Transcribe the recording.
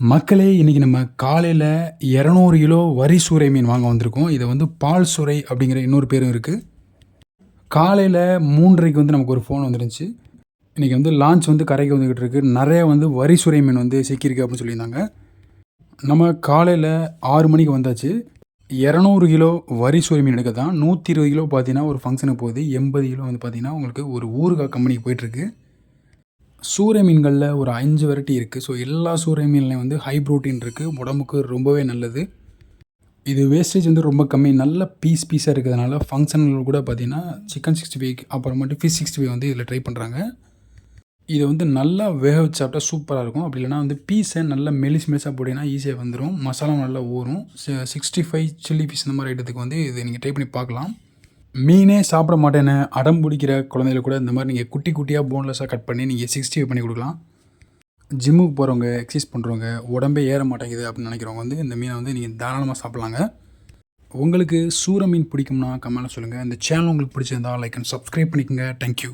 மக்களே இன்றைக்கி நம்ம காலையில் இரநூறு கிலோ வரி சூறை மீன் வாங்க வந்திருக்கோம். இதை வந்து பால் சுரை அப்படிங்கிற இன்னொரு பேரும் இருக்குது காலையில் மூன்றரைக்கு வந்து நமக்கு ஒரு ஃபோன் வந்துருந்துச்சு. இன்றைக்கி வந்து லான்ச் வந்து கரைக்கு வந்துக்கிட்டு இருக்கு. நிறைய வந்து வரி சுரை மீன் வந்து சிக்கியிருக்கு அப்படின்னு சொல்லியிருந்தாங்க. நம்ம காலையில் ஆறு மணிக்கு வந்தாச்சு. இரநூறு கிலோ வரி சுரை மீன் எடுக்க தான் நூற்றி இருபது கிலோ பார்த்தீங்கன்னா ஒரு ஃபங்க்ஷனுக்கு போகுது. எண்பது கிலோ வந்து பார்த்தீங்கன்னா உங்களுக்கு ஒரு ஊறுகாய் கம்பெனிக்கு போயிட்டுருக்கு சூறை மீன்களில் ஒரு அஞ்சு வெரைட்டி இருக்குது ஸோ எல்லா சூறை மீன்லையும் வந்து ஹை ப்ரோட்டீன் இருக்குது உடம்புக்கு ரொம்பவே நல்லது. இது வேஸ்டேஜ் வந்து ரொம்ப கம்மி. நல்ல பீஸ் பீஸாக இருக்கிறதுனால ஃபங்க்ஷன்கள் கூட பார்த்திங்கன்னா சிக்கன் சிக்ஸ்டி ஃபைவ் அப்புறமேட்டு ஃபிஷ் சிக்ஸ்டி ஃபைவ் வந்து இதில் ட்ரை பண்ணுறாங்க இதை வந்து நல்லா வேக வச்சு சாப்பிட்டா சூப்பராக இருக்கும். அப்படி இல்லைனா வந்து பீஸை நல்லா மெலிஸ் மெலிசாக போட்டிங்கன்னா ஈஸியாக வந்துடும் மசாலா நல்லா ஊறும். சிக்ஸ்டி ஃபைவ் சில்லி பீஸ் இந்த மாதிரி ஐட்டத்துக்கு வந்து இது நீங்கள் ட்ரை பண்ணி பார்க்கலாம். மீனே சாப்பிட மாட்டேன்னு அடம் பிடிக்கிற குழந்தையில கூட இந்த மாதிரி நீங்கள் குட்டி குட்டியாக போன்லெஸ்ஸாக கட் பண்ணி நீங்கள் சிக்ஸ்டி பண்ணி கொடுக்கலாம். ஜிம்முக்கு போகிறவங்க எக்ஸசைஸ் பண்ணுறவங்க உடம்பே ஏற மாட்டேங்குது அப்படின்னு நினைக்கிறவங்க வந்து இந்த மீனை வந்து நீங்கள் தாராளமாக சாப்பிட்லாங்க. உங்களுக்கு சூர மீன் பிடிக்கும்னா கமெண்ட்டில் சொல்லுங்கள் இந்த சேனல் உங்களுக்கு பிடிச்சிருந்தா லைக் அண்ட் சப்ஸ்கிரைப் பண்ணிக்கோங்க. Thank you